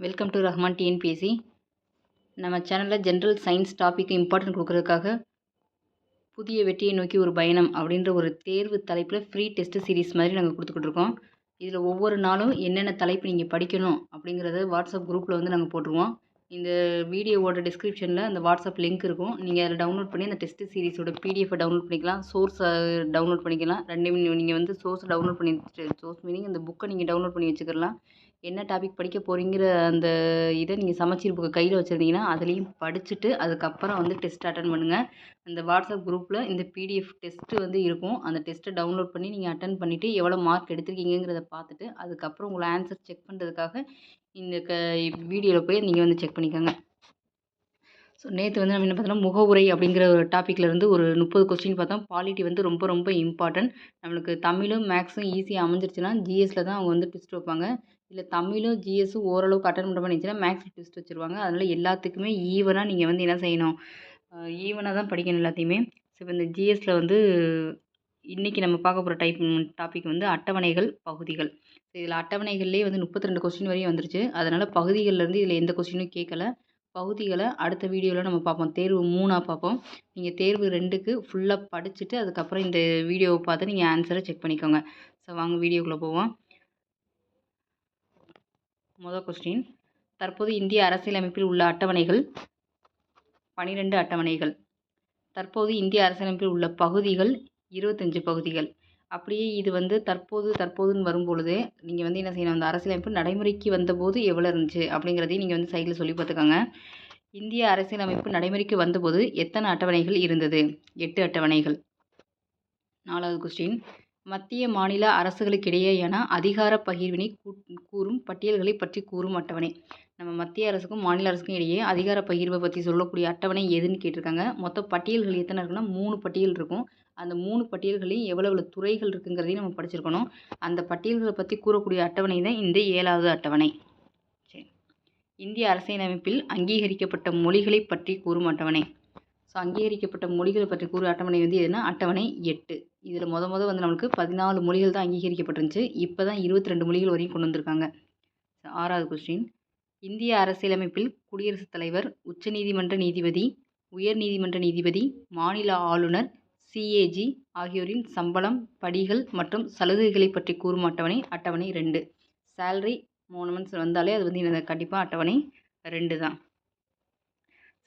Welcome to Rahman TNPSC நம்ம சேனலில் general science topic important கொடுக்குறதுக்காக புதிய வெற்றியை நோக்கி ஒரு பயணம் அப்படின்ற ஒரு தேர்வு தலைப்பில் ஃப்ரீ டெஸ்ட் சீரிஸ் மாதிரி நாங்கள் கொடுத்துக்கிட்டு இருக்கோம் இதில் ஒவ்வொரு நாளும் என்னென்ன தலைப்பு நீங்கள் படிக்கணும் அப்படிங்கிறத வாட்ஸ்அப் குரூப்பில் வந்து நாங்கள் போட்டுருவோம். இந்த வீடியோவோட டிஸ்கிரிப்ஷனில் அந்த வாட்ஸ்அப் லிங்க் இருக்கும். நீங்கள் அதில் டவுன்லோட் பண்ணி அந்த டெஸ்ட் சீரிஸோட பிடிஎஃபை டவுன்லோட் பண்ணிக்கலாம். சோர்ஸை டவுன்லோட் பண்ணிக்கலாம். ரெண்டு நீங்கள் வந்து சோர்ஸ் டவுன்லோட் பண்ணி சோர்ஸ் மீனிங் அந்த புக்கை நீங்கள் டவுன்லோட் பண்ணி வச்சுக்கலாம் என்ன டாபிக் படிக்க போகிறீங்கிற அந்த இதை நீங்கள் சமச்சீர் புக்கை கையில் வச்சுருந்தீங்கன்னா அதுலேயும் படிச்சுட்டு அதுக்கப்புறம் வந்து டெஸ்ட் அட்டன் பண்ணுங்கள் அந்த வாட்ஸ்அப் குரூப்பில் இந்த பிடிஎஃப் டெஸ்ட்டு வந்து இருக்கும். அந்த டெஸ்ட்டை டவுன்லோட் பண்ணி நீங்கள் அட்டன் பண்ணிவிட்டு எவ்வளோ மார்க் எடுத்திருக்கீங்கிறத பார்த்துட்டு அதுக்கப்புறம் உங்களை ஆன்சர் செக் பண்ணுறதுக்காக இந்த க வீடியோவில் போய் நீங்கள் வந்து செக் பண்ணிக்கோங்க. ஸோ நேற்று வந்து நம்ம என்ன பார்த்தோம்னா முகவுரை அப்படிங்கிற ஒரு டாப்பிக்கில் இருந்து ஒரு முப்பது கொஸ்டின் பார்த்தோம். பாலிட்டி வந்து ரொம்ப ரொம்ப இம்பார்ட்டன்ட் நம்மளுக்கு தமிழும் மேக்ஸும் ஈஸியாக அமைஞ்சிருச்சுன்னா ஜிஎஸ்சில் தான் அவங்க வந்து டெஸ்ட் வைப்பாங்க. இல்லை தமிழும் ஜிஎஸ்ஸும் ஓரளவுக்கு அட்டன் பண்ணுற மாதிரி இருந்துச்சுன்னா மேக்ஸில் டெஸ்ட் வச்சுருவாங்க. அதனால் எல்லாத்துக்குமே ஈவனாக நீங்கள் வந்து என்ன செய்யணும்? ஈவனாக தான் படிக்கணும் எல்லாத்தையுமே. ஸோ இப்போ இந்த ஜிஎஸ்சில் வந்து இன்றைக்கி நம்ம பார்க்க போகிற டைப் டாபிக் வந்து அட்டவணைகள் பகுதிகள். ஸோ இதில் அட்டவணைகள்லேயே வந்து முப்பத்தி ரெண்டு கொஸ்டின் வரையும் வந்துருச்சு. அதனால் பகுதிகள்லேருந்து இதில் எந்த கொஸ்டினும் கேட்கல பகுதிகளை அடுத்த வீடியோவில் நம்ம பார்ப்போம். தேர்வு மூணாக பார்ப்போம். நீங்கள் தேர்வு ரெண்டுக்கு ஃபுல்லாக படிச்சுட்டு அதுக்கப்புறம் இந்த வீடியோவை பார்த்து நீங்கள் ஆன்சரை செக் பண்ணிக்கோங்க. ஸோ வாங்க வீடியோக்குள்ளே போவோம். மொதல் கொஸ்டின் தற்போது இந்திய அரசியலமைப்பில் உள்ள அட்டவணைகள். பனிரெண்டு அட்டவணைகள். தற்போது இந்திய அரசியலமைப்பில் உள்ள பகுதிகள் இருபத்தஞ்சு பகுதிகள். அப்படியே இது வந்து தற்போது தற்போதுன்னு வரும்பொழுது நீங்கள் வந்து என்ன செய்யணும்? அந்த அரசியலமைப்பு நடைமுறைக்கு வந்தபோது எவ்வளோ இருந்துச்சு? அப்படிங்கிறதையும் நீங்கள் வந்து சைடில் சொல்லி பார்த்துக்கோங்க. இந்திய அரசியலமைப்பு நடைமுறைக்கு வந்தபோது எத்தனை அட்டவணைகள் இருந்தது? எட்டு அட்டவணைகள். நாலாவது கொஸ்டின் மத்திய மாநில அரசுகளுக்கிடையேயான அதிகார பகிர்வினை கூறும் பட்டியல்களை பற்றி கூறும் அட்டவணை. நம்ம மத்திய அரசுக்கும் மாநில அரசுக்கும் இடையே அதிகார பகிர்வை பற்றி சொல்லக்கூடிய அட்டவணை எதுன்னு கேட்டிருக்காங்க. மொத்த பட்டியல்கள் எத்தனை இருக்குன்னா மூணு பட்டியல் இருக்கும். அந்த மூணு பட்டியல்களையும் எவ்வளோ எவ்வளோ துறைகள் இருக்குங்கிறதையும் நம்ம படிச்சிருக்கணும். அந்த பட்டியல்களை பற்றி கூறக்கூடிய அட்டவணை தான் இந்த ஏழாவது அட்டவணை. சரி. இந்திய அரசியலமைப்பில் அங்கீகரிக்கப்பட்ட மொழிகளை பற்றி கூறும் அட்டவணை. ஸோ அங்கீகரிக்கப்பட்ட மொழிகள் பற்றி கூறும் அட்டவணை வந்து எதுனா அட்டவணை எட்டு. இதில் மொதல் மொதல் வந்து நம்மளுக்கு பதினாலு மொழிகள் தான் அங்கீகரிக்கப்பட்டிருந்துச்சு. இப்போ தான் இருபத்தி ரெண்டு மொழிகள் வரையும் கொண்டு வந்திருக்காங்க. ஆறாவது கொஸ்டின் இந்திய அரசியலமைப்பில் குடியரசுத் தலைவர் உச்சநீதிமன்ற நீதிபதி உயர் நீதிமன்ற நீதிபதி மாநில ஆளுநர் சிஏஜி ஆகியோரின் சம்பளம் படிகள் மற்றும் சலுகைகளை பற்றி கூறும் அட்டவணை அட்டவணை ரெண்டு. சேல்ரி மோனமெண்ட்ஸ் வந்தாலே அது வந்து எனக்கு கண்டிப்பாக அட்டவணை ரெண்டு தான்.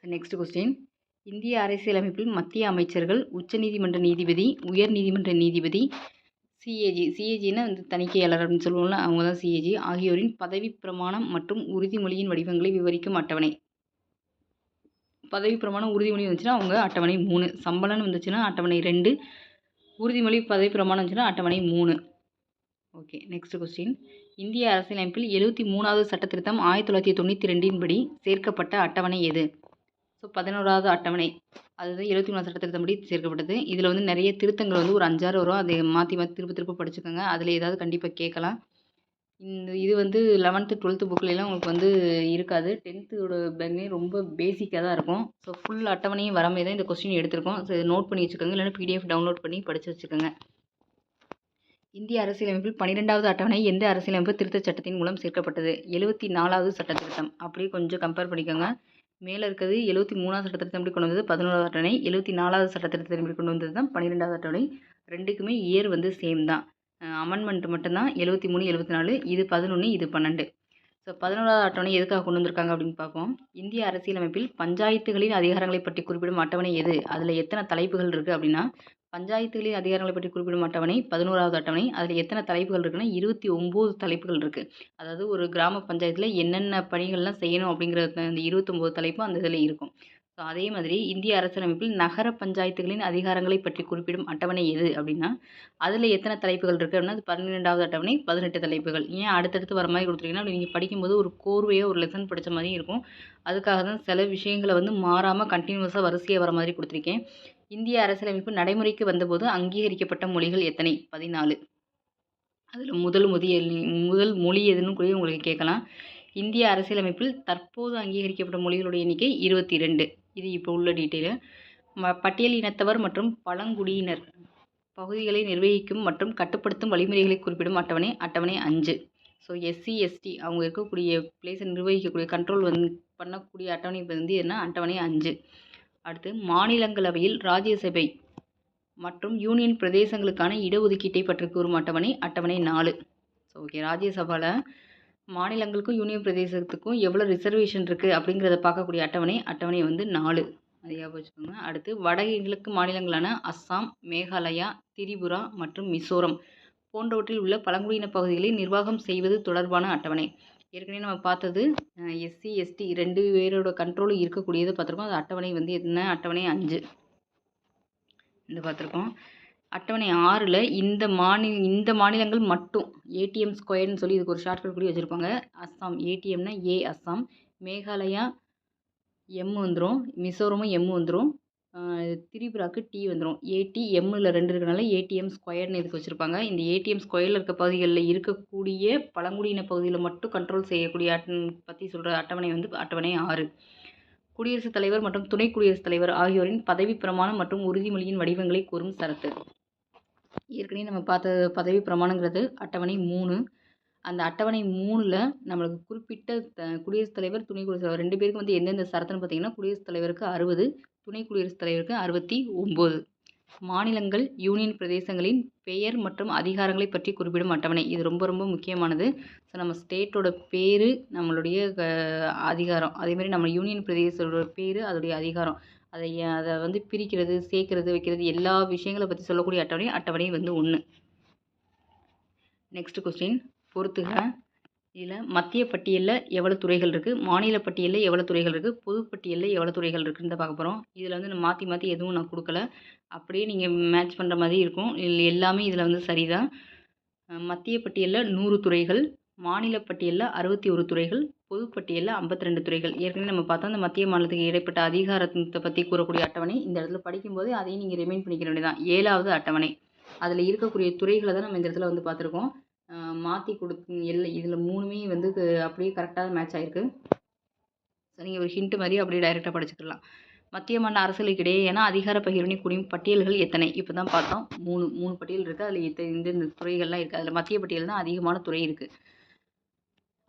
நெக்ஸ்ட் கொஸ்டின் இந்திய அரசியலமைப்பில் மத்திய அமைச்சர்கள் உச்சநீதிமன்ற நீதிபதி உயர் நீதிமன்ற நீதிபதி சிஏஜி சிஏஜின்னா வந்து தணிக்கையாளர் அப்படின்னு சொல்லுவோம்ல அவங்க தான் சிஏஜி ஆகியோரின் பதவி பிரமாணம் மற்றும் உறுதிமொழியின் வடிவங்களை விவரிக்கும் அட்டவணை. பதவி பிரமாணம் உறுதிமொழி வந்துச்சுன்னா அவங்க அட்டவணை மூணு. சம்பளம்னு வந்துச்சுன்னா அட்டவணை ரெண்டு. உறுதிமொழி பதவி பிரமாணம் வந்துச்சுன்னா அட்டவணை மூணு. ஓகே நெக்ஸ்ட் கொஸ்டின் இந்திய அரசியலமைப்பில் எழுபத்தி மூணாவது சட்டத்திருத்தம் ஆயிரத்தி தொள்ளாயிரத்தி தொண்ணூற்றி ரெண்டின் படி சேர்க்கப்பட்ட அட்டவணை எது? ஸோ பதினோராவது அட்டவணை. அதுதான் எழுபத்தி மூணு சட்ட படி சேர்க்கப்பட்டது. இதில் வந்து நிறைய திருத்தங்கள் வந்து ஒரு அஞ்சாறு வரும். அதை மாற்றி மாற்றி திருப்ப திருப்ப படிச்சுக்கோங்க. அதில் ஏதாவது கண்டிப்பாக கேட்கலாம். இந்த இது வந்து லெவன்த்து டுவெல்த்து புக்லலாம் உங்களுக்கு வந்து இருக்காது. டென்த்தோட பேக்லேயும் ரொம்ப பேசிக்காக தான் இருக்கும். ஸோ ஃபுல் அட்டவணையும் வர மாதிரி தான் இந்த கொஸ்டின் எடுத்திருக்கோம். ஸோ இதை நோட் பண்ணி வச்சுக்கோங்க. இல்லைன்னா பிடிஎஃப் டவுன்லோட் பண்ணி படித்து வச்சுக்கோங்க. இந்திய அரசியலமைப்பில் பன்னிரெண்டாவது அட்டவணை எந்த அரசியலமைப்பு திருத்த சட்டத்தின் மூலம் சேர்க்கப்பட்டது? எழுபத்தி நாலாவது சட்டத்திருத்தம் அப்படியே கொஞ்சம் கம்பேர் பண்ணிக்கோங்க. மேலே இருக்கிறது எழுபத்தி மூணாவது சட்டத்தை திரும்பி கொண்டு வந்தது பதினோராவது அட்டவணை எழுபத்தி நாலாவது சட்டத்தை திரும்பி கொண்டு வந்தது தான் பன்னிரெண்டாவது அட்டவணை. ரெண்டுக்குமே இயர் வந்து சேம் தான். அமெண்ட்மெண்ட் மட்டும்தான் எழுபத்தி மூணு எழுபத்தி நாலு இது பதினொன்று இது பன்னெண்டு. ஸோ பதினோராவது அட்டவணை எதுக்காக கொண்டு வந்திருக்காங்க அப்படின்னு பார்ப்போம். இந்திய அரசியலமைப்பில் பஞ்சாயத்துகளின் அதிகாரங்களை பற்றி குறிப்பிடும் அட்டவணை எது? அதில் எத்தனை தலைப்புகள் இருக்குது அப்படின்னா பஞ்சாயத்துகளின் அதிகாரங்களை பற்றி குறிப்பிடும் அட்டவணை பதினோராவது அட்டவணை அதில் எத்தனை தலைப்புகள் இருக்குன்னா இருபத்தி ஒம்பது தலைப்புகள் இருக்குது அதாவது ஒரு கிராம பஞ்சாயத்தில் என்னென்ன பணிகள்லாம் செய்யணும் அப்படிங்கிற அந்த இருபத்தொம்போது தலைப்பும் அந்த இதில் இருக்கும். ஸோ அதே மாதிரி இந்திய அரசியலமைப்பில் நகர பஞ்சாயத்துகளின் அதிகாரங்களை பற்றி குறிப்பிடும் அட்டவணை எது அப்படின்னா அதில் எத்தனை தலைப்புகள் இருக்குது அப்படின்னா அது பன்னிரெண்டாவது அட்டவணை பதினெட்டு தலைப்புகள். ஏன் அடுத்தடுத்து வர மாதிரி கொடுத்துருக்கீங்கன்னா நீங்கள் படிக்கும்போது ஒரு கோர்வையாக ஒரு லெசன் படித்த மாதிரி இருக்கும். அதுக்காக தான் சில விஷயங்களை வந்து மாறாமல் கண்டினியூஸாக வரிசையாக வர மாதிரி கொடுத்துருக்கேன். இந்திய அரசியலமைப்பு நடைமுறைக்கு வந்தபோது அங்கீகரிக்கப்பட்ட மொழிகள் எத்தனை? பதினாலு. அதில் முதல் முதிய முதல் மொழி எதுன்னு கூட உங்களுக்கு கேட்கலாம். இந்திய அரசியலமைப்பில் தற்போது அங்கீகரிக்கப்பட்ட மொழிகளுடைய எண்ணிக்கை இருபத்தி ரெண்டு இது இப்போ உள்ள டீட்டெயிலு. ம பட்டியல் இனத்தவர் மற்றும் பழங்குடியினர் பகுதிகளை நிர்வகிக்கும் மற்றும் கட்டுப்படுத்தும் வழிமுறைகளை குறிப்பிடும் அட்டவணை அட்டவணை அஞ்சு. ஸோ எஸ்சி எஸ்டி அவங்க இருக்கக்கூடிய பிளேஸை நிர்வகிக்கக்கூடிய கண்ட்ரோல் வந்து பண்ணக்கூடிய அட்டவணை வந்து என்ன? அட்டவணை அஞ்சு. அடுத்து மாநிலங்களவையில் ராஜ்யசபை மற்றும் யூனியன் பிரதேசங்களுக்கான இடஒதுக்கீட்டை பற்றி கூறும் அட்டவணை அட்டவணை நாலு. ஸோ ஓகே ராஜ்யசபாவில் மாநிலங்களுக்கும் யூனியன் பிரதேசத்துக்கும் எவ்வளோ ரிசர்வேஷன் இருக்குது அப்படிங்கிறத பார்க்கக்கூடிய அட்டவணை அட்டவணை வந்து நாலு. அதை ஞாபகம் வச்சுக்கோங்க அடுத்து வடகிழக்கு மாநிலங்களான அஸ்ஸாம் மேகாலயா திரிபுரா மற்றும் மிசோரம் போன்றவற்றில் உள்ள பழங்குடியின பகுதிகளை நிர்வாகம் செய்வது தொடர்பான அட்டவணை. ஏற்கனவே நம்ம பார்த்தது எஸ்சி எஸ்டி ரெண்டு பேரோட கண்ட்ரோலும் இருக்கக்கூடியது பார்த்துருக்கோம். அது அட்டவணை வந்து என்ன? அட்டவணை அஞ்சு. இந்த பார்த்துருக்கோம். அட்டவணை ஆறில் இந்த மாநில இந்த மாநிலங்கள் மட்டும் ஏடிஎம் ஸ்கொயர்னு சொல்லி இதுக்கு ஒரு ஷார்ட்கட் கூட வச்சுருப்பாங்க. அஸ்ஸாம் ஏடிஎம்னா ஏ அஸ்ஸாம். மேகாலயா எம் வந்துடும் மிசோரமும் எம் வந்துடும் திரிபுராவுக்கு டி வந்துடும் ஏடி எம்மில் ரெண்டு இருக்கனால ஏடிஎம் ஸ்கொயர்னு இதுக்கு வச்சுருப்பாங்க. இந்த ஏடிஎம் ஸ்கொயரில் இருக்க பகுதிகளில் இருக்கக்கூடிய பழங்குடியின பகுதியில் மட்டும் கண்ட்ரோல் செய்யக்கூடிய அட் பற்றி சொல்கிற அட்டவணை வந்து அட்டவணை ஆறு. குடியரசுத் தலைவர் மற்றும் துணை குடியரசுத் தலைவர் ஆகியோரின் பதவி பிரமாணம் மற்றும் உறுதிமொழியின் வடிவங்களை கூறும் சரத்து. ஏற்கனவே நம்ம பார்த்த பதவி பிரமாணங்கிறது அட்டவணை மூணு. அந்த அட்டவணை மூணில் நம்மளுக்கு குறிப்பிட்ட த குடியரசுத் தலைவர் துணை குடியரசுத் தலைவர் ரெண்டு பேருக்கும் வந்து எந்தெந்த சரத்துன்னு பார்த்தீங்கன்னா குடியரசுத் தலைவருக்கு அறுபது துணை குடியரசுத் தலைவருக்கு அறுபத்தி ஒம்பது. மாநிலங்கள் யூனியன் பிரதேசங்களின் பெயர் மற்றும் அதிகாரங்களை பற்றி குறிப்பிடும் அட்டவணை. இது ரொம்ப ரொம்ப முக்கியமானது. ஸோ நம்ம ஸ்டேட்டோட பேர் நம்மளுடைய அதிகாரம். அதேமாதிரி நம்ம யூனியன் பிரதேசத்தோட பேர் அதோடைய அதிகாரம். அதை அதை வந்து பிரிக்கிறது சேர்க்கறது வைக்கிறது எல்லா விஷயங்களை பற்றி சொல்லக்கூடிய அட்டவணை அட்டவணை வந்து ஒன்று நெக்ஸ்ட் கொஸ்டின் பொறுத்துக. இதில் மத்திய பட்டியலில் எவ்வளோ துறைகள் இருக்குது மாநில பட்டியலில் எவ்வளோ துறைகள் இருக்குது பொது பட்டியலில் எவ்வளோ துறைகள் இருக்குதுன்னு பார்க்க போகிறோம் இதில் வந்து நான் மாற்றி மாற்றி எதுவும் நான் கொடுக்கல. அப்படியே நீங்கள் மேட்ச் பண்ணுற மாதிரி இருக்கும். இதில் எல்லாமே இதில் வந்து சரிதான். மத்திய பட்டியலில் நூறு துறைகள் மாநில பட்டியலில் அறுபத்தி ஒரு துறைகள் பொது பட்டியலில் ஐம்பத்தி ரெண்டு துறைகள். ஏற்கனவே நம்ம பார்த்தோம் அந்த மத்திய மாநிலத்துக்கு இடைப்பட்ட அதிகாரத்தை பற்றி கூறக்கூடிய அட்டவணை. இந்த இடத்துல படிக்கும்போது அதையும் நீங்கள் ரிமைண்ட் பண்ணிக்க வேண்டியதான் ஏழாவது அட்டவணை. அதில் இருக்கக்கூடிய துறைகளை தான் நம்ம இந்த இடத்துல வந்து பார்த்துருக்கோம். மாற்றி கொடுத்து எல்லை இதில் மூணுமே வந்து அப்படியே கரெக்டாக மேட்ச் ஆகிருக்கு ஸோ நீங்கள் ஒரு ஹிண்ட்டு மாதிரி அப்படியே டைரெக்டாக படிச்சுக்கலாம். மத்திய மாநில அரசுகளுக்கிடையே ஏன்னா அதிகார பகிர்வினை கூடியும் பட்டியல்கள் எத்தனை? இப்போ தான் பார்த்தோம். மூணு மூணு பட்டியல் இருக்குது அதில் எத்த இந்த இந்த துறைகள்லாம் இருக்குது அதில் மத்திய பட்டியல் தான் அதிகமான துறை இருக்குது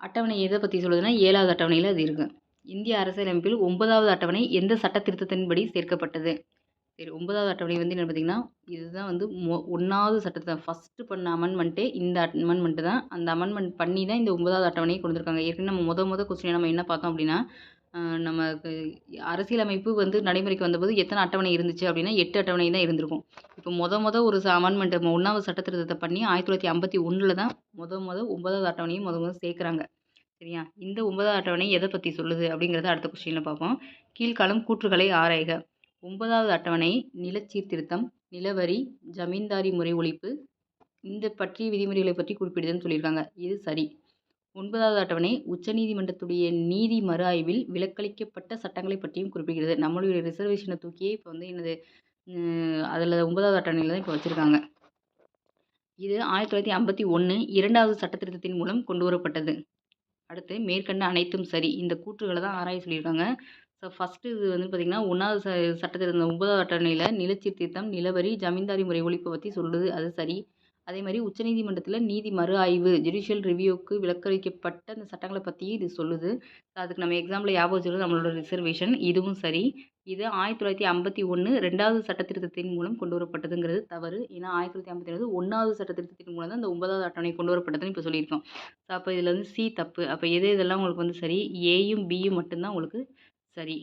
அட்டவணை எதை பற்றி சொல்லுதுன்னா ஏழாவது அட்டவணையில் அது இருக்குது இந்திய அரசியலமைப்பில் ஒன்பதாவது அட்டவணை எந்த சட்ட திருத்தத்தின்படி சேர்க்கப்பட்டது? சரி ஒன்பதாவது அட்டவணை வந்து என்ன பார்த்தீங்கன்னா இதுதான் வந்து மொ ஒன்றாவது சட்டத்தை ஃபஸ்ட்டு பண்ண அமெண்ட்மெண்ட்டே இந்த அமெண்ட்மெண்ட்டு தான். அந்த அமெண்ட்மெண்ட் பண்ணி தான் இந்த ஒன்பதாவது அட்டவணையை கொண்டு வந்திருக்காங்க ஏற்கனவே நம்ம முத முத கொஸ்டினை நம்ம என்ன பார்த்தோம் அப்படின்னா நமக்கு அரசியலமைப்பு வந்து நடைமுறைக்கு வந்தபோது எத்தனை அட்டவணை இருந்துச்சு அப்படின்னா எட்டு அட்டவணை தான் இருந்திருக்கும். இப்போ மொதல் மொதல் ஒரு அமெண்ட்மெண்ட் ஒன்றாவது சட்ட திருத்தத்தை பண்ணி ஆயிரத்தி தொள்ளாயிரத்தி ஐம்பத்தி ஒன்றில் தான் முத முத ஒன்பதாவது அட்டவணையும் முத முதல் சேர்க்குறாங்க. சரியா? இந்த ஒன்பதாவது அட்டவணை எதை பற்றி சொல்லுது அப்படிங்கிறத அடுத்த கொஸ்டினில் பார்ப்போம். கீழ்காலம் கூற்றுகளை ஆராய்க. ஒன்பதாவது அட்டவணை நிலச்சீர்திருத்தம் நிலவரி ஜமீன்தாரி முறை ஒழிப்பு. இந்த பற்றிய விதிமுறைகளை பற்றி குறிப்பிடுதுன்னு சொல்லியிருக்காங்க. இது சரி. ஒன்பதாவது அட்டவணை உச்சநீதிமன்றத்துடைய நீதி மறு ஆய்வில் விலக்களிக்கப்பட்ட சட்டங்களை பற்றியும் குறிப்பிடுகிறது. நம்மளுடைய ரிசர்வேஷனை தூக்கியே இப்போ வந்து எனது அதில் ஒன்பதாவது அட்டவணையில் தான் இப்போ வச்சுருக்காங்க. இது ஆயிரத்தி தொள்ளாயிரத்தி ஐம்பத்தி ஒன்று இரண்டாவது சட்டத்திருத்தத்தின் மூலம் கொண்டு வரப்பட்டது. அடுத்து மேற்கண்ட அனைத்தும் சரி. இந்த கூற்றுகளை தான் ஆராய சொல்லியிருக்காங்க. ஸோ ஃபஸ்ட்டு இது வந்து பார்த்திங்கன்னா ஒன்றாவது ச சட்டத்திருத்தம் ஒன்பதாவது அட்டவணையில் நிலச்சீர்திருத்தம் நிலவரி ஜமீன்தாரி முறை ஒழிப்பை பற்றி சொல்லுது அது சரி. அதே மாதிரி உச்சநீதிமன்றத்தில் நீதி மறு ஆய்வு ஜுடிஷியல் ரிவ்யூக்கு விளக்கரிக்கப்பட்ட அந்த சட்டங்களை பற்றி இது சொல்லுது. அதுக்கு நம்ம எக்ஸாம்பிள் ஞாபகம் வச்சுக்கிறது நம்மளோட ரிசர்வேஷன் இதுவும் சரி. இது ஆயிரத்தி தொள்ளாயிரத்தி ஐம்பத்தி ஒன்று ரெண்டாவது சட்டத்திருத்தத்தின் மூலம் கொண்டு வரப்பட்டதுங்கிறது தவறு. ஏன்னா ஆயிரத்தி தொள்ளாயிரத்தி ஐம்பத்தி ஒன்று ஒன்றாவது சட்டத்திருத்தத்தின் மூலம் தான் அந்த ஒன்பதாவது அட்டவணை கொண்டு வரப்பட்டதுன்னு இப்போ சொல்லியிருக்கோம். ஸோ அப்போ இதில் வந்து சி தப்பு. அப்போ எது இதெல்லாம் உங்களுக்கு வந்து சரி? ஏயும் பியும் மட்டும்தான் உங்களுக்கு சரி.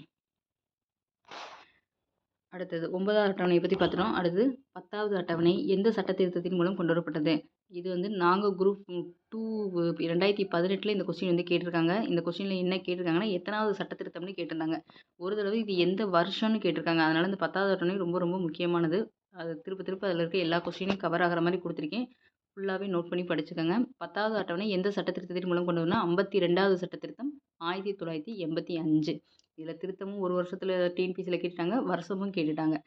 அடுத்தது ஒன்பதாவது அட்டவணையை பற்றி பார்த்துட்டோம். அடுத்து பத்தாவது அட்டவணை எந்த சட்ட திருத்தத்தின் மூலம் கொண்டு வரப்பட்டது இது வந்து நாங்கள் குரூப் டூ ரெண்டாயிரத்தி பதினெட்டில் இந்த கொஸ்டின் வந்து கேட்டிருக்காங்க. இந்த கொஸ்டினில் என்ன கேட்டிருக்காங்கன்னா எத்தனாவது சட்ட திருத்தம்னு கேட்டிருந்தாங்க. ஒரு தடவை இது எந்த வருஷம்னு கேட்டிருக்காங்க. அதனால் இந்த பத்தாவது அட்டவணை ரொம்ப ரொம்ப முக்கியமானது. அது திருப்ப திருப்ப அதில் இருக்க எல்லா கொஸ்டினையும் கவர் ஆகிற மாதிரி கொடுத்துருக்கேன். ஃபுல்லாகவே நோட் பண்ணி படிச்சுக்கோங்க. பத்தாவது அட்டவணை எந்த சட்ட திருத்தத்தின் மூலம் கொண்டு வரணும் ஐம்பத்தி ரெண்டாவது சட்ட திருத்தம் ஆயிரத்தி தொள்ளாயிரத்தி எண்பத்தி அஞ்சு. இதில் திருத்தமும் ஒரு வருஷத்தில் டிஎன்பிசியில் கேட்டுட்டாங்க வருஷமும் கேட்டுட்டாங்க.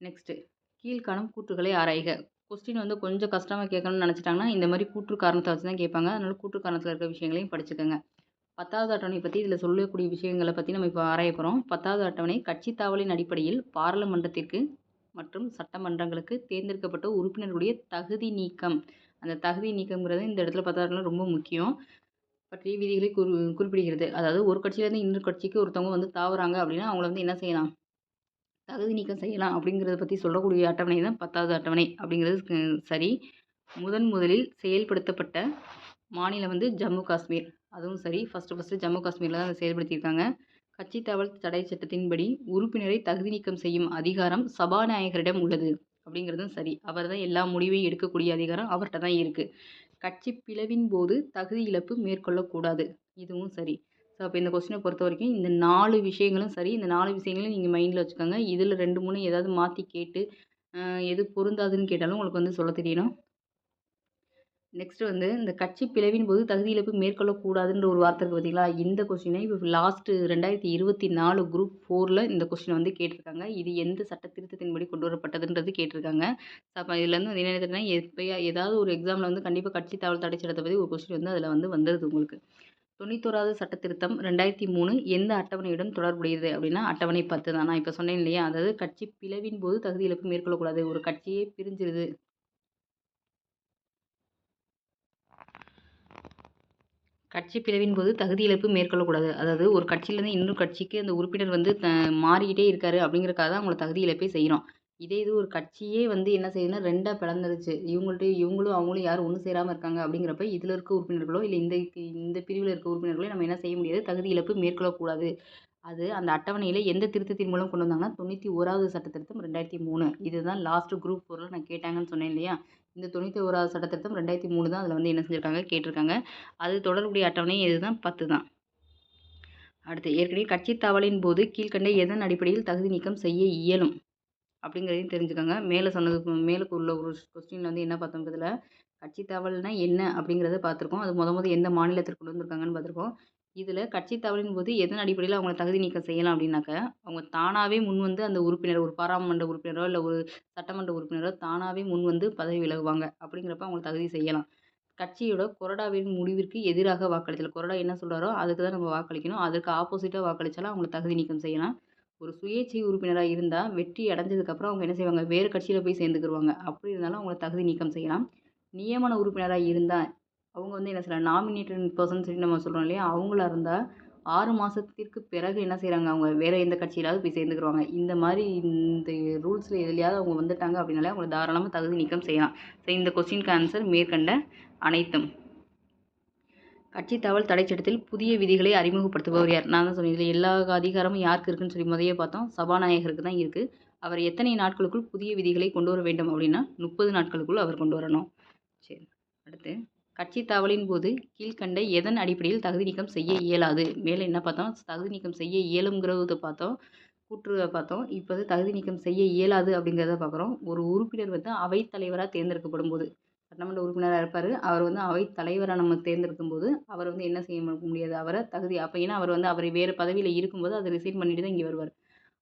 நெக்ஸ்ட்டு கீழ்காணும் கூற்றுகளை ஆராய்க. கொஸ்டின் வந்து கொஞ்சம் கஷ்டமாக கேட்கணும்னு நினச்சிட்டாங்கன்னா இந்த மாதிரி கூற்று காரணத்தை வச்சு தான் கேட்பாங்க. அதனால் கூற்று காரணத்தில் இருக்கிற விஷயங்களையும் படிச்சுக்கோங்க. பத்தாவது அட்டவணை பற்றி இதில் சொல்லக்கூடிய விஷயங்களை பற்றி நம்ம இப்போ ஆராய போகிறோம் பத்தாவது அட்டவணை கட்சி தாவலின் அடிப்படையில் பாராளுமன்றத்திற்கு மற்றும் சட்டமன்றங்களுக்கு தேர்ந்தெடுக்கப்பட்ட உறுப்பினர்களுடைய தகுதி நீக்கம். அந்த தகுதி நீக்கம்ங்கிறது இந்த இடத்துல பார்த்தாலும் ரொம்ப முக்கியம். பற்றிய விதிகளை குறி குறிப்பிடுகிறது. அதாவது ஒரு கட்சியிலேருந்து இன்னொரு கட்சிக்கு ஒருத்தவங்க வந்து தாவுறாங்க அப்படின்னா அவங்கள வந்து என்ன செய்யலாம்? தகுதி நீக்கம் செய்யலாம் அப்படிங்கிறத பற்றி சொல்லக்கூடிய அட்டவணை தான் பத்தாவது அட்டவணை அப்படிங்கிறது சரி. முதன் முதலில் செயல்படுத்தப்பட்ட மாநிலம் வந்து ஜம்மு காஷ்மீர். அதுவும் சரி. ஃபஸ்ட்டு ஃபஸ்ட்டு ஜம்மு காஷ்மீரில் தான் அதை செயல்படுத்தியிருக்காங்க. கட்சி தவள் தடை சட்டத்தின்படி உறுப்பினரை தகுதி நீக்கம் செய்யும் அதிகாரம் சபாநாயகரிடம் உள்ளது அப்படிங்கிறதும் சரி. அவர் தான் எல்லா முடிவையும் எடுக்கக்கூடிய அதிகாரம் அவர்கிட்ட தான் இருக்குது கட்சி பிளவின் போது தகுதி இழப்பு மேற்கொள்ளக்கூடாது. இதுவும் சரி. ஸோ அப்போ இந்த கொஸ்டினை பொறுத்த வரைக்கும் இந்த நாலு விஷயங்களும் சரி. இந்த நாலு விஷயங்களும் நீங்கள் மைண்டில் வச்சுக்கோங்க. இதில் ரெண்டு மூணு ஏதாவது மாற்றி கேட்டு எது பொருந்தாதுன்னு கேட்டாலும் உங்களுக்கு வந்து சொல்ல தெரியணும். நெக்ஸ்ட்டு வந்து இந்த கட்சி பிளவின் போது தகுதி இழப்பு மேற்கொள்ளக்கூடாதுன்ற ஒரு வார்த்தை இருக்குது பார்த்தீங்களா இந்த கொஸ்டினை இப்போ லாஸ்ட்டு ரெண்டாயிரத்தி இருபத்தி நாலு குரூப் ஃபோரில் இந்த கொஸ்டினை வந்து கேட்டிருக்காங்க. இது எந்த சட்ட திருத்தத்தின்படி கொண்டு வரப்பட்டதுன்றது கேட்டிருக்காங்க. அப்போ இதுலேருந்து வந்து என்ன தெரியுதுன்னா எப்போ ஏதாவது ஒரு எக்ஸாமில் வந்து கண்டிப்பாக கட்சி தகவல் தடை சட்டத்தை பற்றி ஒரு கொஸ்டின் வந்து அதில் வந்து வந்துடுது உங்களுக்கு. தொண்ணூத்தோராவது சட்ட திருத்தம் ரெண்டாயிரத்தி மூணு எந்த அட்டவணையுடன் தொடர்புடையது அப்படின்னா அட்டவணை பத்து தான். நான் இப்போ சொன்னேன் இல்லையா? அதாவது கட்சி பிளவின் போது தகுதி இழப்பு மேற்கொள்ளக்கூடாது. ஒரு கட்சியே பிரிஞ்சிருது. கட்சி பிளவின் போது தகுதி இழப்பு மேற்கொள்ளக்கூடாது. அதாவது ஒரு கட்சியிலேருந்து இன்னொரு கட்சிக்கு அந்த உறுப்பினர் வந்து த மாறிக்கிட்டே இருக்காரு அப்படிங்கிறக்காக தான் அவங்கள தகுதி இழப்பே செய்கிறோம் இதே இது ஒரு கட்சியே வந்து என்ன செய்யுதுன்னா ரெண்டாக பிளந்துருச்சு. இவங்கள்ட்ட இவங்களும் அவங்களும் யாரும் ஒன்று சேராமல் இருக்காங்க அப்படிங்கிறப்ப இதில் இருக்க உறுப்பினர்களோ இல்லை இந்த இந்த பிரிவில் இருக்க உறுப்பினர்களோ நம்ம என்ன செய்ய முடியாது? தகுதி இழப்பு மேற்கொள்ளக்கூடாது. அது அந்த அட்டவணையில் எந்த திருத்தத்தின் மூலம் கொண்டு வந்தாங்கன்னா தொண்ணூற்றி ஓராவது சட்ட திருத்தம் ரெண்டாயிரத்தி மூணு. இதுதான் லாஸ்ட்டு குரூப் ஃபோரில் நான் கேட்டாங்கன்னு சொன்னேன் இல்லையா? இந்த தொண்ணூற்றி ஓராவது சட்ட திருத்தம் ரெண்டாயிரத்தி மூணு தான் அதில் வந்து என்ன செஞ்சுருக்காங்க கேட்டிருக்காங்க. அது தொடர்புடைய அட்டவணை இதுதான் பத்து தான். அடுத்து ஏற்கனவே கட்சி தாவலின் போது கீழ்க்கண்ட எதன் அடிப்படையில் தகுதி நீக்கம் செய்ய இயலும்? அப்படிங்கிறதையும் தெரிஞ்சுக்கோங்க. மேலே சொன்னது மேலே உள்ள ஒரு கொஸ்டினில் வந்து என்ன பார்த்தோம் இதில் கட்சி தாவல்னா என்ன அப்படிங்கிறத பார்த்துருக்கோம். அது முத முத எந்த மாநிலத்திற்கு கொண்டு வந்திருக்காங்கன்னு பார்த்துருக்கோம். இதில் கட்சி தவறின் போது எதன் அடிப்படையில் அவங்கள தகுதி நீக்கம் செய்யலாம் அப்படின்னாக்க அவங்க தானாகவே முன் வந்து அந்த உறுப்பினர் ஒரு பாராளுமன்ற உறுப்பினரோ இல்லை ஒரு சட்டமன்ற உறுப்பினரோ தானாகவே முன் வந்து பதவி விலகுவாங்க. அப்படிங்கிறப்ப அவங்கள தகுதி செய்யலாம். கட்சியோட கொறடாவின் முடிவிற்கு எதிராக வாக்களித்தல். கொறடா என்ன சொல்கிறாரோ அதுக்கு தான் நம்ம வாக்களிக்கணும். அதற்கு ஆப்போசிட்டாக வாக்களித்தாலும் அவங்கள தகுதி நீக்கம் செய்யலாம். ஒரு சுயேட்சை உறுப்பினராக இருந்தால் வெற்றி அடைஞ்சதுக்கப்புறம் அவங்க என்ன செய்வாங்க? வேறு கட்சியில் போய் சேர்ந்துக்கிடுவாங்க அப்படி இருந்தாலும் அவங்கள தகுதி நீக்கம் செய்யலாம். நியமன உறுப்பினராக இருந்தால் அவங்க வந்து என்ன செய்யலாம் நாமினேட்டட் பர்சன் சொல்லி நம்ம சொல்கிறோம் இல்லையா? அவங்களா இருந்தால் ஆறு மாதத்திற்கு பிறகு என்ன செய்கிறாங்க அவங்க வேறு எந்த கட்சியிலாவது போய் சேர்ந்துக்கிருவாங்க இந்த மாதிரி இந்த ரூல்ஸில் எதுலையாவது அவங்க வந்துட்டாங்க அப்படின்னாலே அவங்கள தாராளமாக தகுதி நீக்கம் செய்யலாம். ஸோ இந்த கொஸ்டினுக்கு ஆன்சர் மேற்கண்ட அனைத்தும். கட்சி தகவல் தடைச்சட்டத்தில் புதிய விதிகளை அறிமுகப்படுத்துபவர் யார்? நான் தான் சொன்னேன். இதில் எல்லா அதிகாரமும் யாருக்கு இருக்குன்னு சொல்லி முதையே பார்த்தோம். சபாநாயகருக்கு தான் இருக்குது அவர் எத்தனை நாட்களுக்குள் புதிய விதிகளை கொண்டு வர வேண்டும் அப்படின்னா முப்பது நாட்களுக்குள் அவர் கொண்டு வரணும். சரி அடுத்து. கட்சி தாவலின் போது கீழ்கண்ட எதன் அடிப்படையில் தகுதி நீக்கம் செய்ய இயலாது? மேலே என்ன பார்த்தோம்? தகுதி நீக்கம் செய்ய இயலுங்கிறத பார்த்தோம். கூற்று பார்த்தோம். இப்போ வந்து தகுதி நீக்கம் செய்ய இயலாது அப்படிங்கிறத பார்க்குறோம். ஒரு உறுப்பினர் வந்து அவைத் தலைவராக தேர்ந்தெடுக்கப்படும் போது சட்டமன்ற உறுப்பினராக இருப்பார். அவர் வந்து அவைத் தலைவராக நம்ம தேர்ந்தெடுக்கும் போது அவர் வந்து என்ன செய்ய முடியாது? அவரை தகுதி அப்போ ஏன்னா அவர் வந்து அவர் வேறு பதவியில் இருக்கும்போது அதை ரிசைன் பண்ணிட்டு தான் இங்கே வருவார்.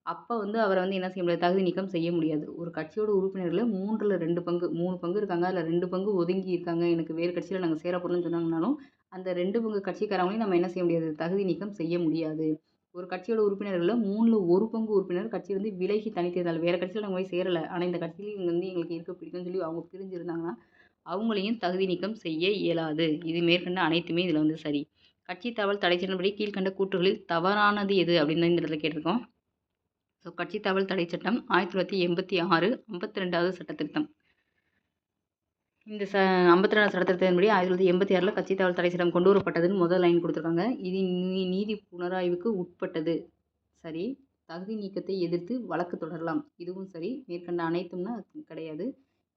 அப்போ வந்து அவரை வந்து என்ன செய்ய முடியாது? தகுதி நீக்கம் செய்ய முடியாது. ஒரு கட்சியோட உறுப்பினர்களில் மூன்றில் ரெண்டு பங்கு மூணு பங்கு இருக்காங்க. அதில் ரெண்டு பங்கு ஒதுங்கி இருக்காங்க. எனக்கு வேறு கட்சியில் நாங்கள் சேர போகிறோம்னு சொன்னாங்கனாலும் அந்த ரெண்டு பங்கு கட்சிக்காரங்களையும் நம்ம என்ன செய்ய முடியாது? தகுதி நீக்கம் செய்ய முடியாது. ஒரு கட்சியோட உறுப்பினர்களில் மூணில் ஒரு பங்கு உறுப்பினர் கட்சி வந்து விலகி தனித்தேர்தல் வேறு கட்சியில் நாங்கள் போய் சேரலை. ஆனால் இந்த கட்சியில் இங்கே வந்து எங்களுக்கு இருக்க பிடிக்கும்னு சொல்லி அவங்க பிரிஞ்சிருந்தாங்கன்னா அவங்களையும் தகுதி நீக்கம் செய்ய இயலாது. இது மேற்கண்ட அனைத்துமே இதில் வந்து சரி. கட்சி தகவல் தடை சட்டப்படி கீழ்கண்ட கூற்றுகளில் தவறானது எது அப்படின்னு தான் இந்த இடத்துல கேட்டிருக்கோம். ஸோ கட்சி தகவல் தடை சட்டம் ஆயிரத்தி தொள்ளாயிரத்தி எண்பத்தி ஆறு ஐம்பத்தி ரெண்டாவது சட்டத்திருத்தம். இந்த ச ஐம்பத்தி ரெண்டாவது சட்ட ஆயிரத்தி தொள்ளாயிரத்தி எண்பத்தி ஆறில் கட்சி தகவல் தடை சட்டம் கொண்டு வரப்பட்டதுன்னு முதல் லைன் கொடுத்துருக்காங்க. இது நீதி புனராய்வுக்கு உட்பட்டது. சரி தகுதி நீக்கத்தை எதிர்த்து வழக்கு தொடரலாம். இதுவும் சரி மேற்கண்ட அனைத்தும்னா கிடையாது.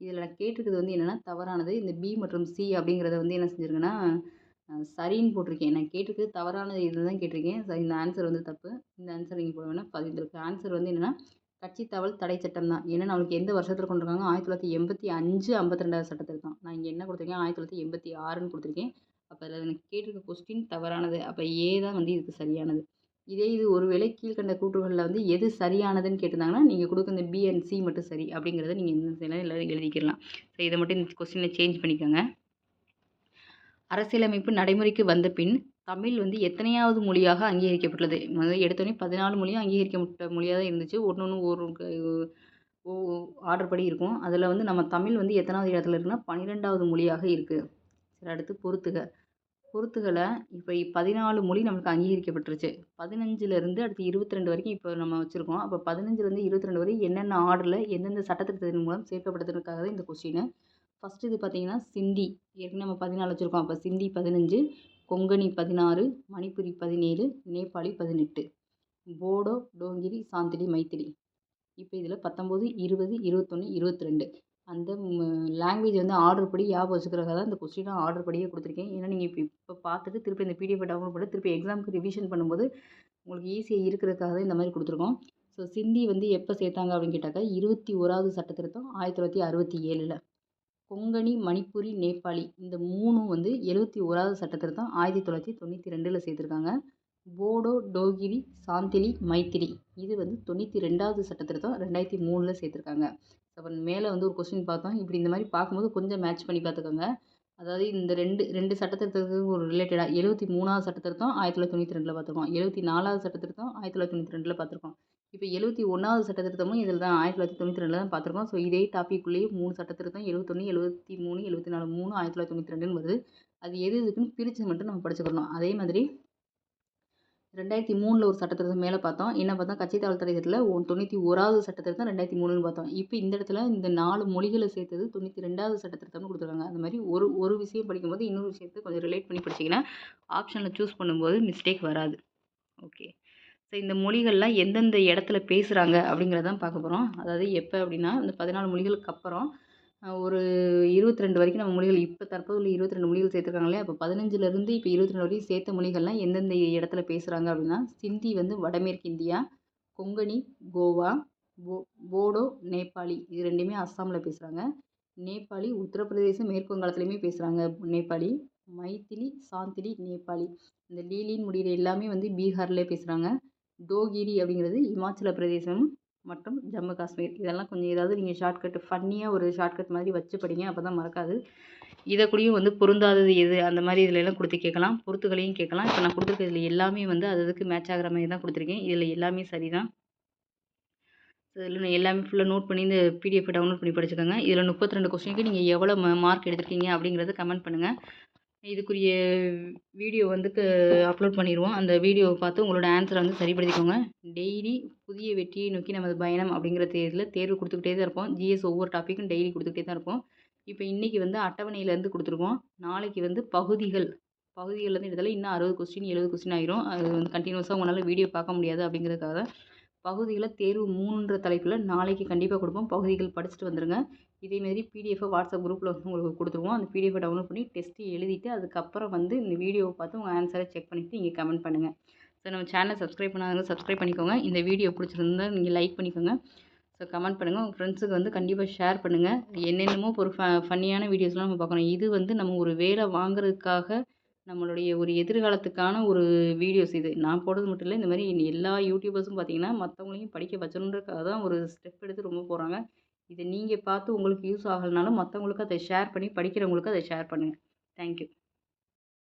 இதில் நான் கேட்டிருக்கிறது வந்து என்னென்னா தவறானது இந்த பி மற்றும் சி அப்படிங்கிறத வந்து என்ன செஞ்சுருக்கேன்னா சரின்னு போட்டிருக்கேன். நான் கேட்டிருக்கிறது தவறானது இதில் தான் கேட்டிருக்கேன். சரி இந்த ஆன்சர் வந்து தப்பு. இந்த ஆன்சர் நீங்கள் போட வேணாம். பதிந்திருக்கு ஆன்சர் வந்து என்னென்னா கட்சி தவல் தடை சட்டம் தான். ஏன்னா நம்மளுக்கு எந்த வருஷத்தில் கொண்டு வராங்க ஆயிரத்தி தொள்ளாயிரத்தி எண்பத்தி அஞ்சு ஐம்பத்தி ரெண்டாவது சட்டத்தில் தான். நான் இங்கே என்ன கொடுத்துருக்கேன்? ஆயிரத்தி தொள்ளாயிரத்தி எண்பத்தி ஆறுன்னு கொடுத்துருக்கேன். அப்போ அதில் எனக்கு கேட்டிருக்க கொஸ்டின் தவறானது. அப்போ ஏ தான் வந்து இதுக்கு சரியானது. இதே இது ஒருவேளை கீழ்கண்ட கூற்றுகளில் வந்து எது சரியானதுன்னு கேட்டிருந்தாங்கன்னா நீங்கள் கொடுக்க இந்த பி அண்ட் சி மட்டும் சரி அப்படிங்கிறத நீங்கள் இந்த செய்யலாம் எல்லாரும் எழுதிக்கிடலாம். ஸோ இதை மட்டும் இந்த கொஸ்டினை சேஞ்ச் பண்ணிக்கோங்க. அரசியலமைப்பு நடைமுறைக்கு வந்த பின் தமிழ் வந்து எத்தனையாவது மொழியாக அங்கீகரிக்கப்பட்டுள்ளது? எடுத்தோன்னே எடுத்தோடனே பதினாலு மொழியும் அங்கீகரிக்கப்பட்ட மொழியாக தான் இருந்துச்சு. ஒன்று ஒன்று ஒரு ஆர்டர் படி இருக்கும். அதில் வந்து நம்ம தமிழ் வந்து எத்தனாவது இடத்துல இருக்குன்னா பன்னிரெண்டாவது மொழியாக இருக்குது சரி அடுத்து பொறுத்துக. பொறுத்துகளை இப்போ பதினாலு மொழி நம்மளுக்கு அங்கீகரிக்கப்பட்டுருச்சு. பதினஞ்சுலேருந்து அடுத்து இருபத்தி ரெண்டு வரைக்கும் இப்போ நம்ம வச்சுருக்கோம். அப்போ பதினஞ்சுலேருந்து இருபத்தி ரெண்டு வரைக்கும் என்னென்ன ஆர்டரில் எந்தெந்த சட்டத்திட்டத்தின் மூலம் சேர்க்கப்படுத்துறதுக்காக தான் இந்த கொஸ்டின் ஃபஸ்ட்டு இது பார்த்தீங்கன்னா சிந்தி ஏற்கனவே நம்ம பதினாலு வச்சுருக்கோம். அப்போ சிந்தி பதினஞ்சு கொங்கணி பதினாறு மணிப்புரி பதினேழு நேபாளி பதினெட்டு. போடோ டோங்கிரி சாந்திலி மைத்திலி. இப்போ இதில் பத்தொம்போது இருபது இருபத்தொன்று இருபத்தி ரெண்டு அந்த லாங்குவேஜ் வந்து ஆர்டர் படி ஞாபகம் வச்சுக்கிறக்காக தான் இந்த கொஸ்டினாக ஆர்டர் படியே கொடுத்துருக்கேன். ஏன்னா நீங்கள் இப்போ இப்போ பார்த்துட்டு திருப்பி இந்த பிடிஎஃப் டவுன்லோட் பண்ணி திருப்பி எக்ஸாமுக்கு ரிவிஷன் பண்ணும்போது உங்களுக்கு ஈஸியாக இருக்கிறதுக்காக தான் இந்த மாதிரி கொடுத்துருக்கோம். ஸோ சிந்தி வந்து எப்போ சேர்த்தாங்க அப்படின்னு கேட்டாக்கா இருபத்தி ஓராவது சட்டத்திருத்தம் ஆயிரத்தி தொள்ளாயிரத்தி அறுபத்தி ஏழில். கொங்கணி மணிப்புரி நேபாளி இந்த மூணும் வந்து எழுபத்தி ஓராவது சட்டத்திருத்தம் ஆயிரத்தி தொள்ளாயிரத்தி தொண்ணூற்றி ரெண்டில் சேர்த்துருக்காங்க. போடோ டோகிரி சாந்திலி மைத்திரி இது வந்து தொண்ணூற்றி ரெண்டாவது சட்டத்திருத்தம் ரெண்டாயிரத்தி மூணில் சேர்த்துருக்காங்க. அப்புறம் மேலே வந்து ஒரு கொஸ்டின் பார்த்தோம். இப்படி இந்த மாதிரி பார்க்கும்போது கொஞ்சம் மேட்ச் பண்ணி பார்த்துக்கோங்க. அதாவது இந்த ரெண்டு ரெண்டு சட்டத்திருத்தத்துக்கு ஒரு ரிலேட்டடாக எழுபத்தி மூணாவது சட்டத்திருத்தம் ஆயிரத்தி தொள்ளாயிரத்தி தொண்ணூற்றி ரெண்டில் பார்த்துருக்கோம். எழுபத்தி நாலாவது சட்டத்திருத்தம் ஆயிரத்தி தொள்ளாயிரத்தி தொண்ணூற்றி ரெண்டில் பார்த்துருக்கோம். இப்போ எழுபத்தி ஒன்றாவது சட்டத்திருத்தமும் இதில் தான் ஆயிரத்தி தொள்ளாயிரத்தி தொண்ணூற்றி ரெண்டில் தான் பார்த்துருக்கோம். ஸோ இதே டாப்பிக்குள்ளேயே மூணு சட்டத்திருத்தம் எழுபத்தொன்று எழுபத்தி மூணு எழுபத்தி நாலு மூணு ஆயிரத்தி தொள்ளாயிரத்தி தொண்ணூற்றி ரெண்டுன்னு வருது. அது எது எதுக்குன்னு பிரித்து மட்டும் நம்ம படிச்சுக்கணும். அதே மாதிரி ரெண்டாயிரத்தி மூணில் ஒரு சட்டத்திருத்தம் மேலே பார்த்தோம். என்ன பார்த்தோம்? கட்சி தாவல் தடையத்தில் தொண்ணூற்றி ஓராவது சட்டத்திருத்தம் ரெண்டாயிரத்தி மூணுன்னு பார்த்தோம். இப்போ இந்த இடத்துல இந்த நாலு மொழிகளை சேர்த்தது தொண்ணூற்றி ரெண்டாவது சட்டத்திருத்தம்னு கொடுத்துருக்காங்க. அந்த மாதிரி ஒரு ஒரு விஷயம் படிக்கும்போது இன்னொரு விஷயத்தை கொஞ்சம் ரிலேட் பண்ணி படிச்சிங்கன்னா ஆப்ஷனில் சூஸ் பண்ணும்போது மிஸ்டேக் வராது. ஓகே இந்த மொழிகள்லாம் எந்தெந்த இடத்துல பேசுகிறாங்க அப்படிங்கிறதான் பார்க்க போகிறோம் அதாவது எப்போ அப்படின்னா இந்த பதினாலு மொழிகளுக்கு அப்புறம் ஒரு இருபத்தி ரெண்டு வரைக்கும் நம்ம மொழிகள் இப்போ தற்போது உள்ள இருபத்தி ரெண்டு மொழிகள் சேர்த்துருக்காங்களே அப்போ பதினஞ்சுலேருந்து இப்போ இருபத்தி ரெண்டு வரைக்கும் சேர்த்த மொழிகள்லாம் எந்தெந்த இடத்துல பேசுகிறாங்க அப்படின்னா சிந்தி வந்து வடமேற்கு இந்தியா கொங்கணி கோவா போ போடோ நேபாளி இது ரெண்டுமே அஸ்ஸாமில் பேசுகிறாங்க நேபாளி உத்தரப்பிரதேசம் மேற்கு வங்காளத்துலேயுமே பேசுகிறாங்க நேபாளி. மைத்திலி சாந்திலி நேபாளி. இந்த லீலின்னு முடிகிற எல்லாமே வந்து பீகார்லேயே பேசுகிறாங்க டோகிரி அப்படிங்கிறது இமாச்சல பிரதேசம் மற்றும் ஜம்மு காஷ்மீர். இதெல்லாம் கொஞ்சம் ஏதாவது நீங்கள் ஷார்ட்கட் ஃபன்னியாக ஒரு ஷார்ட்கட் மாதிரி வச்சு படிங்க அப்போ தான் மறக்காது. இதை கூடயும் வந்து பொருந்தாதது எது? அந்த மாதிரி இதில் எல்லாம் கொடுத்து கேட்கலாம். பொறுத்துகளையும் கேட்கலாம். இப்போ நான் கொடுத்துருக்க எல்லாமே வந்து அது அதுக்கு மேட்ச் ஆகிற மாதிரி தான் கொடுத்துருக்கேன். இதில் எல்லாமே சரி தான் இதில் நான் எல்லாமே ஃபுல்லாக நோட் பண்ணி இந்த பிடிஎஃப் டவுன்லோட் பண்ணி படிச்சுக்கோங்க. இதில் முப்பத்தி ரெண்டு கொஸ்டினுக்கு நீங்கள் எவ்வளோ மார்க் எடுத்திருக்கீங்க அப்படிங்கிறத கமெண்ட் பண்ணுங்கள் இதுக்குரிய வீடியோ வந்து அப்லோட் பண்ணிடுவோம் அந்த வீடியோவை பார்த்து உங்களோட ஆன்சரை வந்து சரிப்படுத்திக்கோங்க. டெய்லி புதிய வெற்றியை நோக்கி நமது பயணம் அப்படிங்கிற தேர்வில் தேர்வு கொடுத்துக்கிட்டே தான் இருப்போம். ஜிஎஸ் ஒவ்வொரு டாப்பிக்கும் டெய்லி கொடுத்துக்கிட்டே தான் இருப்போம். இப்போ இன்றைக்கி வந்து அட்டவணையிலேருந்து கொடுத்துருக்கோம். நாளைக்கு வந்து பகுதிகள் பகுதிகள்லேருந்து எடுத்தாலும் இன்னும் அறுபது கொஸ்டின் எழுபது கொஸ்டின் ஆயிரும். அது வந்து கண்டினியூஸாக உங்களால் வீடியோ பார்க்க முடியாது அப்படிங்கிறதுக்காக பகுதிகளில் பகுதிகளை தேர்வு மூணுன்ற தலைப்பில் நாளைக்கு கண்டிப்பாக கொடுப்போம். பகுதிகள் படிச்சுட்டு வந்துடுங்க இதேமாரி பிடிஎஃபை வாட்ஸ்அப் குரூப்பில் வந்து உங்களுக்கு கொடுத்துருவோம். அந்த பிடிஎஃபை டவுன்லோட் பண்ணி டெஸ்ட்டு எழுதிட்டு அதுக்கப்புறம் வந்து இந்த வீடியோவை பார்த்து உங்கள் ஆன்சரை செக் பண்ணிவிட்டு நீங்கள் கமெண்ட் பண்ணுங்கள் ஸோ நம்ம சேனலை சப்ஸ்கிரைப் பண்ணாதவங்க சப்ஸ்கிரைப் பண்ணிக்கோங்க. இந்த வீடியோ பிடிச்சிருந்தா நீங்கள் லைக் பண்ணிக்கோங்க. ஸோ கமெண்ட் பண்ணுங்கள் உங்கள் ஃப்ரெண்ட்ஸுக்கு வந்து கண்டிப்பாக ஷேர் பண்ணுங்கள் என்னென்னமோ ஒரு ஃப ஃபன்னியான வீடியோஸ்லாம் நம்ம பார்க்கணும். இது வந்து நம்ம ஒரு வேலை வாங்குறதுக்காக நம்மளுடைய ஒரு எதிர்காலத்துக்கான ஒரு வீடியோஸ் இது. நான் போடுறது மட்டும் இல்லை இந்த மாதிரி எல்லா யூடியூபர்ஸும் பார்த்தீங்கன்னா மற்றவங்களையும் படிக்க வச்சணுன்றதுக்காக தான் ஒரு ஸ்டெப் எடுத்து ரொம்ப போகிறாங்க இதை நீங்கள் பார்த்து உங்களுக்கு யூஸ் ஆகலைனாலும் மற்றவங்களுக்கு அதை ஷேர் பண்ணி படிக்கிறவங்களுக்கு அதை ஷேர் பண்ணுங்கள் தேங்க்யூ